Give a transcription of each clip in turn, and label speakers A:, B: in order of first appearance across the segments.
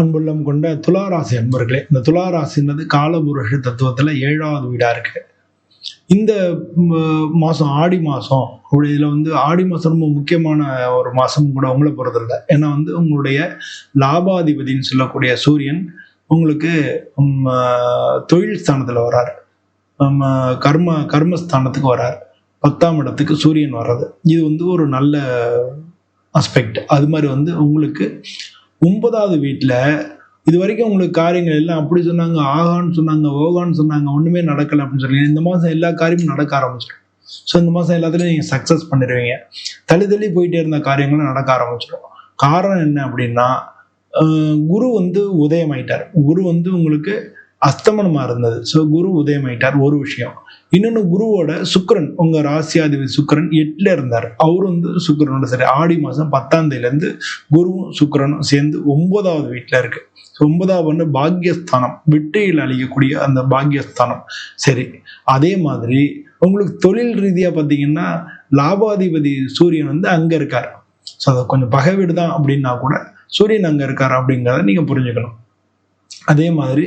A: அன்புள்ளம் கொண்ட துளாராசி அன்பர்களே இந்த துளாராசின்றது காலபுருஷ தத்துவத்தில் ஏழாவது வீடாக இருக்கு. இந்த மாதம் ஆடி மாதம் அப்படி இதில் வந்து ஆடி மாதம் ரொம்ப முக்கியமான ஒரு மாதம் கூட உங்களை பொறுத்தல ஏன்னா வந்து உங்களுடைய லாபாதிபதின்னு சொல்லக்கூடிய சூரியன் உங்களுக்கு தொழில் ஸ்தானத்தில் வராரு. நம்ம கர்ம கர்மஸ்தானத்துக்கு வராரு. பத்தாம் இடத்துக்கு சூரியன் வர்றது. இது வந்து ஒரு நல்ல அஸ்பெக்ட் அது மாதிரி வந்து உங்களுக்கு ஒன்பதாவது வீட்டில் இது வரைக்கும் உங்களுக்கு காரியங்கள் எல்லாம் அப்படி சொன்னாங்க ஆகான்னு சொன்னாங்க ஓகான்னு சொன்னாங்க ஒன்றுமே நடக்கலை அப்படின்னு சொல்லி. இந்த மாதம் எல்லா காரியமும் நடக்க ஆரம்பிச்சிடும். ஸோ இந்த மாதம் எல்லாத்துலையும் நீங்கள் சக்ஸஸ் பண்ணிடுவீங்க. தள்ளி தள்ளி போயிட்டே இருந்த காரியங்களும் நடக்க ஆரம்பிச்சிடும். காரணம் என்ன அப்படின்னா குரு வந்து உதயமாயிட்டார். குரு வந்து உங்களுக்கு அஸ்தமனமா இருந்தது. ஸோ குரு உதயமாயிட்டார் ஒரு விஷயம். இன்னொன்று குருவோட சுக்கரன் உங்க ராசியாதிபதி சுக்கரன் எட்டுல இருந்தார். அவர் வந்து சுக்கரனோட சரி ஆடி மாசம் பத்தாம் தேதியிலேருந்து குருவும் சுக்கரனும் சேர்ந்து ஒன்பதாவது வீட்டில் இருக்கு. ஒன்பதாவது ஒன்று பாக்யஸ்தானம் வெற்றியில் அழிக்கக்கூடிய அந்த பாக்யஸ்தானம். சரி அதே மாதிரி உங்களுக்கு தொழில் ரீதியாக பார்த்தீங்கன்னா லாபாதிபதி சூரியன் வந்து அங்கே இருக்கார். ஸோ அது கொஞ்சம் பகை வீடு தான் அப்படின்னா கூட சூரியன் அங்கே இருக்கார் அப்படிங்கிறத நீங்கள் புரிஞ்சுக்கணும். அதே மாதிரி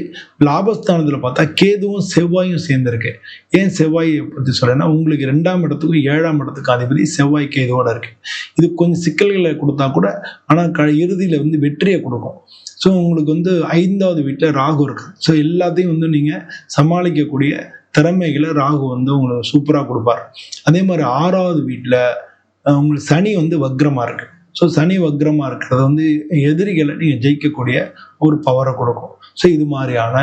A: லாபஸ்தானத்தில் பார்த்தா கேதுவும் செவ்வாயும் சேர்ந்துருக்கு. ஏன் செவ்வாயை பற்றி சொல்கிறேன்னா உங்களுக்கு ரெண்டாம் இடத்துக்கும் ஏழாம் இடத்துக்கும் அதிபதி செவ்வாய் கேதுவோட இருக்கு. இது கொஞ்சம் சிக்கல்களை கொடுத்தா கூட ஆனால் க இறுதியில் வந்து வெற்றியை கொடுக்கும். ஸோ உங்களுக்கு வந்து ஐந்தாவது வீட்டில் ராகு இருக்கு. ஸோ எல்லாத்தையும் வந்து நீங்கள் சமாளிக்கக்கூடிய திறமைகளை ராகு வந்து உங்களுக்கு சூப்பராக கொடுப்பார். அதே மாதிரி ஆறாவது வீட்டில் உங்களுக்கு சனி வந்து வக்ரமாக இருக்குது ஸோ சனி வக்ரமாக இருக்கிறது வந்து எதிரிகளை நீங்கள் ஜெயிக்கக்கூடிய ஒரு பவரை கொடுக்கும். ஸோ இது மாதிரியான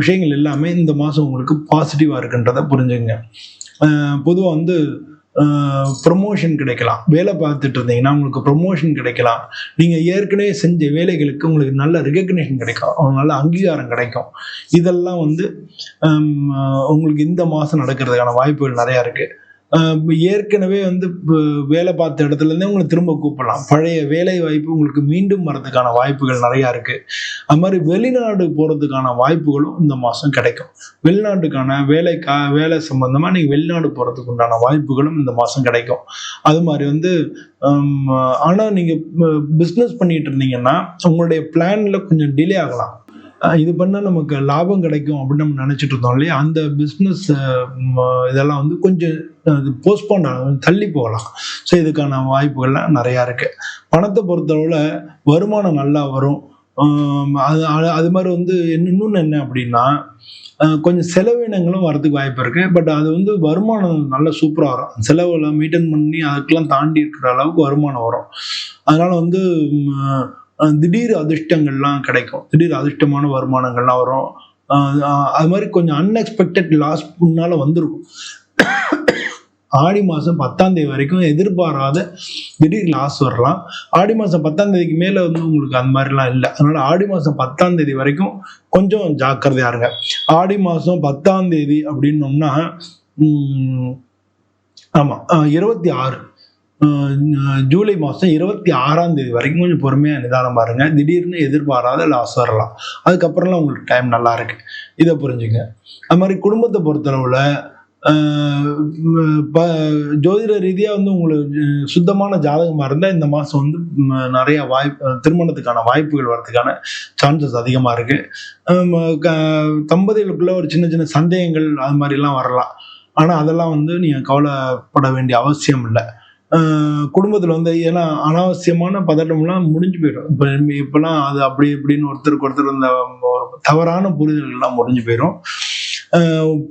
A: விஷயங்கள் எல்லாமே இந்த மாதம் உங்களுக்கு பாசிட்டிவாக இருக்குன்றதை புரிஞ்சுங்க. பொதுவாக வந்து ப்ரொமோஷன் கிடைக்கலாம். வேலை பார்த்துட்டு இருந்தீங்கன்னா உங்களுக்கு ப்ரொமோஷன் கிடைக்கலாம். நீங்கள் ஏற்கனவே செஞ்ச வேலைகளுக்கு உங்களுக்கு நல்ல ரிகக்னேஷன் கிடைக்கும். நல்ல அங்கீகாரம் கிடைக்கும். இதெல்லாம் வந்து உங்களுக்கு இந்த மாதம் நடக்கிறதுக்கான வாய்ப்புகள் நிறையா இருக்குது ஏற்கனவே வந்து வேலை பார்த்த இடத்துல இருந்தே உங்களை திரும்ப கூப்பிடலாம். பழைய வேலை வாய்ப்பு உங்களுக்கு மீண்டும் வரதுக்கான வாய்ப்புகள் நிறையா இருக்கு. அது மாதிரி வெளிநாடு போறதுக்கான வாய்ப்புகளும் இந்த மாதம் கிடைக்கும். வெளிநாட்டுக்கான வேலைக்கா வேலை சம்பந்தமா நீங்க வெளிநாடு போறதுக்கு உண்டான வாய்ப்புகளும் இந்த மாதம் கிடைக்கும். அது மாதிரி வந்து ஆனால் நீங்கள் பிஸ்னஸ் பண்ணிட்டு இருந்தீங்கன்னா உங்களுடைய பிளான்ல கொஞ்சம் டிலே ஆகலாம். இது பண்ணால் நமக்கு லாபம் கிடைக்கும் அப்படின்னு நம்ம நினைச்சிட்டு இருந்தோம் இல்லையா? அந்த பிஸ்னஸ் இதெல்லாம் வந்து கொஞ்சம் போஸ்ட்போன் தள்ளி போகலாம். ஸோ இதுக்கான வாய்ப்புகள்லாம் நிறையா இருக்குது பணத்தை பொறுத்தளவில் வருமானம் நல்லா வரும். அது அது- அது மாதிரி வந்து என்ன- இன்னொன்று என்ன அப்படின்னா கொஞ்சம் செலவினங்களும் வரதுக்கு வாய்ப்பு இருக்குது பட் அது வந்து வருமானம் நல்லா சூப்பராக வரும். செலவெல்லாம் மெயின்டைன் பண்ணி அதுக்கெல்லாம் தாண்டி இருக்கிற அளவுக்கு வருமானம் வரும். அதனால் வந்து திடீர் அதிர்ஷ்டங்கள்லாம் கிடைக்கும். திடீர் அதிர்ஷ்டமான வருமானங்கள்லாம் வரும். அது மாதிரி கொஞ்சம் அன்எக்ஸ்பெக்டட் லாஸ் முன்னால வந்துருக்கும். ஆடி மாதம் பத்தாம் தேதி வரைக்கும் எதிர்பாராத திடீர் லாஸ் வரலாம். ஆடி மாதம் பத்தாம் தேதிக்கு மேலே வந்து உங்களுக்கு அந்த மாதிரிலாம் இல்லை. அதனால ஆடி மாதம் பத்தாம் தேதி வரைக்கும் கொஞ்சம் ஜாக்கிரதையா இருங்க. ஆடி மாதம் பத்தாம் தேதி அப்படின்னோம்னா ஆமாம் இருபத்தி ஆறு. ஜூலை மாதம் இருபத்தி ஆறாம் தேதி வரைக்கும் கொஞ்சம் பொறுமையாக நிதானம் பாருங்க. திடீர்னு எதிர்பாராத லாஸ் வரலாம். அதுக்கப்புறம்லாம் உங்களுக்கு டைம் நல்லா இருக்கு. இதை புரிஞ்சுங்க. அது மாதிரி குடும்பத்தை பொறுத்தளவில் ஜோதிட ரீதியாக வந்து உங்களுக்கு சுத்தமான ஜாதகமாக இருந்தால் இந்த மாதம் வந்து நிறையா நிறைய வாய்ப்பு திருமணத்துக்கான வாய்ப்புகள் வரதுக்கான சான்சஸ் அதிகமாக இருக்கு. தம்பதிகளுக்குள்ளே தம்பதிகளுக்குள்ள ஒரு சின்ன சின்ன சந்தேகங்கள் அது மாதிரிலாம் வரலாம். ஆனால் அதெல்லாம் வந்து நீங்கள் கவலைப்பட வேண்டிய அவசியம் இல்லை. குடும்பத்தில் வந்து ஏன்னா அனாவசியமான பதட்டம்லாம் முடிஞ்சு போயிடும். இப்போ இப்போலாம் அது அப்படி இப்படின்னு ஒருத்தருக்கு ஒருத்தர் இந்த ஒரு தவறான புரிதல்கள்லாம் முடிஞ்சு போயிடும்.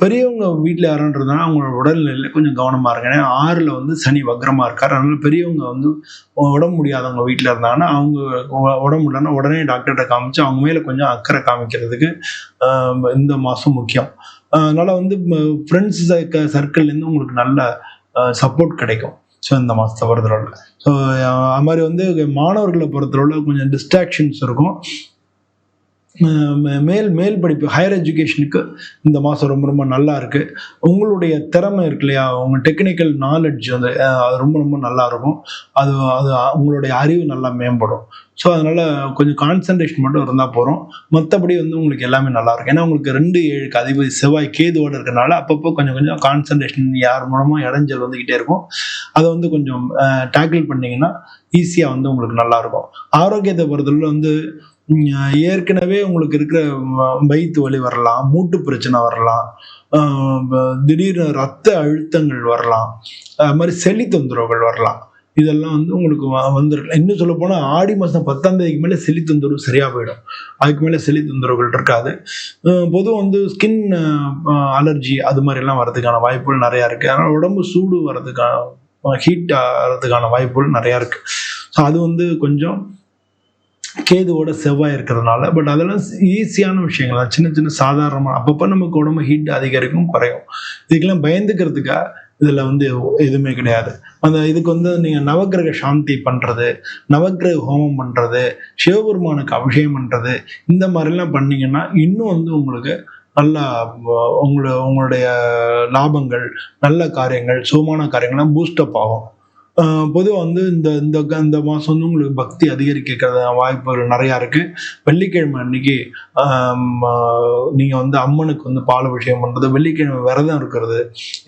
A: பெரியவங்க வீட்டில் யாருன்றதுனால அவங்களோட உடல்நிலையில கொஞ்சம் கவனமாக இருக்கு ஏன்னா ஆறில் வந்து சனி வக்ரமாக இருக்கார். அதனால பெரியவங்க வந்து உடம்பு முடியாதவங்க வீட்டில் இருந்தாங்கன்னா அவங்க உடம்பு முடியலன்னா உடனே டாக்டர்கிட்ட காமிச்சு அவங்க மேலே கொஞ்சம் அக்கறை காமிக்கிறதுக்கு இந்த மாதம் முக்கியம். அதனால் வந்து ஃப்ரெண்ட்ஸ் சர்க்கிள்லேருந்து உங்களுக்கு நல்ல சப்போர்ட் கிடைக்கும். ஸோ இந்த மாதத்தை பொறுத்தளவில். ஸோ அது மாதிரி வந்து மாணவர்களை பொறுத்தளவில் கொஞ்சம் டிஸ்ட்ராக்ஷன்ஸ் இருக்கும். மேல் மேல் படிப்பு ஹையர் எஜுகேஷனுக்கு இந்த மாதம் ரொம்ப ரொம்ப நல்லா இருக்கு. உங்களுடைய திறமை இருக்கு இல்லையா? உங்க டெக்னிக்கல் நாலெட்ஜ் வந்து அது ரொம்ப ரொம்ப நல்லா இருக்கும். அது அது உங்களுடைய அறிவு நல்லா மேம்படும். ஸோ அதனால கொஞ்சம் கான்சன்ட்ரேஷன் மட்டும் இருந்தால் போகிறோம் மற்றபடி வந்து உங்களுக்கு எல்லாமே நல்லா இருக்கும். ஏன்னா உங்களுக்கு ரெண்டு ஏழுக்கு அதிபதி செவ்வாய் கேதுவோடு இருக்கறனால அப்பப்போ கொஞ்சம் கொஞ்சம் கான்சன்ட்ரேஷன் யார் மூலமாக இடைஞ்சல் வந்துக்கிட்டே இருக்கும். அதை வந்து கொஞ்சம் டேக்கிள் பண்ணிங்கன்னா ஈஸியாக வந்து உங்களுக்கு நல்லா இருக்கும். ஆரோக்கியத்தை பொறுத்தவரை வந்து ஏற்கனவே உங்களுக்கு இருக்கிற வ- வயிற்று வலி வரலாம் மூட்டு பிரச்சனை வரலாம் திடீர்னு ரத்த அழுத்தங்கள் வரலாம் அது மாதிரி செளி தொந்தரவுகள் வரலாம். இதெல்லாம் வந்து உங்களுக்கு வ- வந்துடலாம் இன்னும் சொல்ல போனால் ஆடி மாதம் பத்தாம் தேதிக்கு மேலே செளி தொந்தரவு சரியாக போயிடும். அதுக்கு மேலே செளி தொந்தரவுகள் இருக்காது. பொதுவாக வந்து ஸ்கின் அலர்ஜி அது மாதிரிலாம் வரதுக்கான வர்றதுக்கான வாய்ப்புகள் நிறையா இருக்குது அதனால் உடம்பு சூடு வர்றதுக்கான ஹீட் ஆகிறதுக்கான வாய்ப்புகள் நிறையா இருக்குது ஸோ அது வந்து கொஞ்சம் கேதுவோட செவ்வாய் இருக்கிறதுனால பட் அதெல்லாம் ஈஸியான விஷயங்கள். தான் சின்ன சின்ன சாதாரணமாக அப்பப்போ நமக்கு உடம்பு ஹீட் அதிகரிக்கும் குறையும். இதுக்கெல்லாம் பயந்துக்கிறதுக்காக இதில் வந்து எதுவுமே கிடையாது. அந்த இதுக்கு வந்து நீங்கள் நவக்கிரக சாந்தி பண்ணுறது நவக்கிரக ஹோமம் பண்ணுறது சிவபெருமானுக்கு அபிஷேகம் பண்ணுறது இந்த மாதிரிலாம் பண்ணிங்கன்னா இன்னும் வந்து உங்களுக்கு நல்ல உங்களோட உங்களுடைய லாபங்கள் நல்ல காரியங்கள் சுகமான காரியங்கள்லாம் பூஸ்டப் ஆகும். பொதுவாக வந்து இந்த இந்த இந்த மாதம் வந்து உங்களுக்கு பக்தி அதிகரிக்கிறது வாய்ப்புகள் நிறையா இருக்குது வெள்ளிக்கிழமை அன்னைக்கு நீங்கள் வந்து அம்மனுக்கு வந்து பால் அபிஷேகம் பண்ணுறது வெள்ளிக்கிழமை விரதம் இருக்கிறது.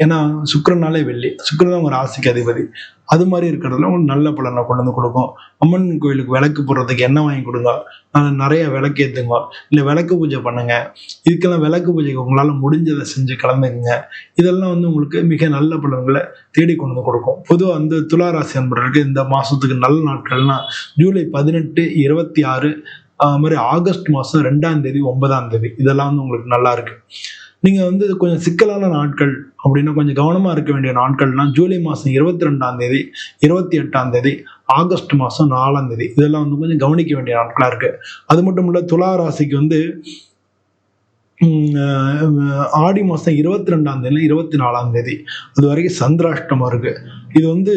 A: ஏன்னா சுக்கரனாலே வெள்ளி. சுக்கரன் தான் ஒரு ராசிக்கு அதிபதி. அது மாதிரி இருக்கிறதுல உங்களுக்கு நல்ல பலனை கொண்டு வந்து கொடுக்கும். அம்மன் கோயிலுக்கு விளக்கு போடுறதுக்கு எண்ணெய் வாங்கி கொடுங்க. அஹ் நிறைய விளக்கு ஏற்றுங்க இல்லை விளக்கு பூஜை பண்ணுங்க. இதுக்கெல்லாம் விளக்கு பூஜைக்கு உங்களால் முடிஞ்சதை செஞ்சு கலந்துக்குங்க. இதெல்லாம் வந்து உங்களுக்கு மிக நல்ல பலன்களை தேடி கொண்டு வந்து கொடுக்கும். பொதுவாக வந்து துளாராசி அன்பர்களுக்கு இந்த மாதத்துக்கு நல்ல நாட்கள்னா ஜூலை பதினெட்டு இருபத்தி ஆறு அது மாதிரி ஆகஸ்ட் மாதம் ரெண்டாம் தேதி ஒன்பதாம் தேதி. இதெல்லாம் வந்து உங்களுக்கு நல்லா இருக்கு. நீங்கள் வந்து கொஞ்சம் சிக்கலான நாட்கள் அப்படின்னா கொஞ்சம் கவனமாக இருக்க வேண்டிய நாட்கள்னா ஜூலை மாதம் இருபத்தி ரெண்டாம் தேதி இருபத்தி எட்டாம் தேதி ஆகஸ்ட் மாதம் நாலாம் தேதி. இதெல்லாம் வந்து கொஞ்சம் கவனிக்க வேண்டிய நாட்களாக இருக்குது அது மட்டும் இல்லை துலா ராசிக்கு வந்து ஆடி மாதம் இருபத்தி ரெண்டாம் தேதி இருபத்தி நாலாம் தேதி. அது வரைக்கும் சந்திராஷ்டமாக இருக்குது இது வந்து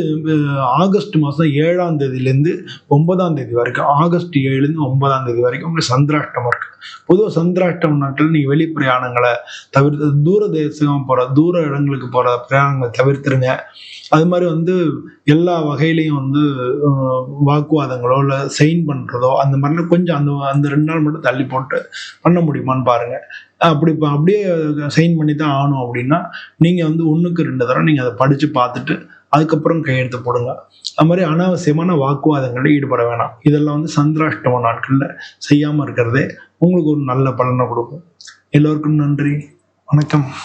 A: ஆகஸ்ட் மாதம் ஏழாம் தேதியிலேருந்து ஒன்பதாம் தேதி வரைக்கும். ஆகஸ்ட் ஏழுலேருந்து ஒன்பதாம் தேதி வரைக்கும் உங்களுக்கு சந்திராஷ்டமம் இருக்குது பொதுவாக சந்திராஷ்டம் நாட்டில் நீங்கள் வெளி பிரயாணங்களை தவிர்த்து தூர தேசம் போகிற தூர இடங்களுக்கு போகிற பிரயாணங்களை தவிர்த்துருங்க. அது மாதிரி வந்து எல்லா வகையிலையும் வந்து வாக்குவாதங்களோ இல்லை சைன் பண்ணுறதோ அந்த மாதிரிலாம் கொஞ்சம் அந்த அந்த ரெண்டு நாள் மட்டும் தள்ளி போட்டு பண்ண முடியுமான்னு பாருங்கள் அப்படி இப்போ அப்படியே சைன் பண்ணி தான் ஆகணும் அப்படின்னா நீங்கள் வந்து ஒன்றுக்கு ரெண்டு தடவை நீங்கள் அதை படித்து பார்த்துட்டு அதுக்கப்புறம் கையெழுத்து போடுங்க. அது மாதிரி அனாவசியமான வாக்குவாதங்களில் ஈடுபட வேணாம். இதெல்லாம் வந்து சந்திராஷ்டம நாட்களில் செய்யாமல் இருக்கிறதே உங்களுக்கு ஒரு நல்ல பலனை கொடுக்கும். எல்லோருக்கும் நன்றி. வணக்கம்.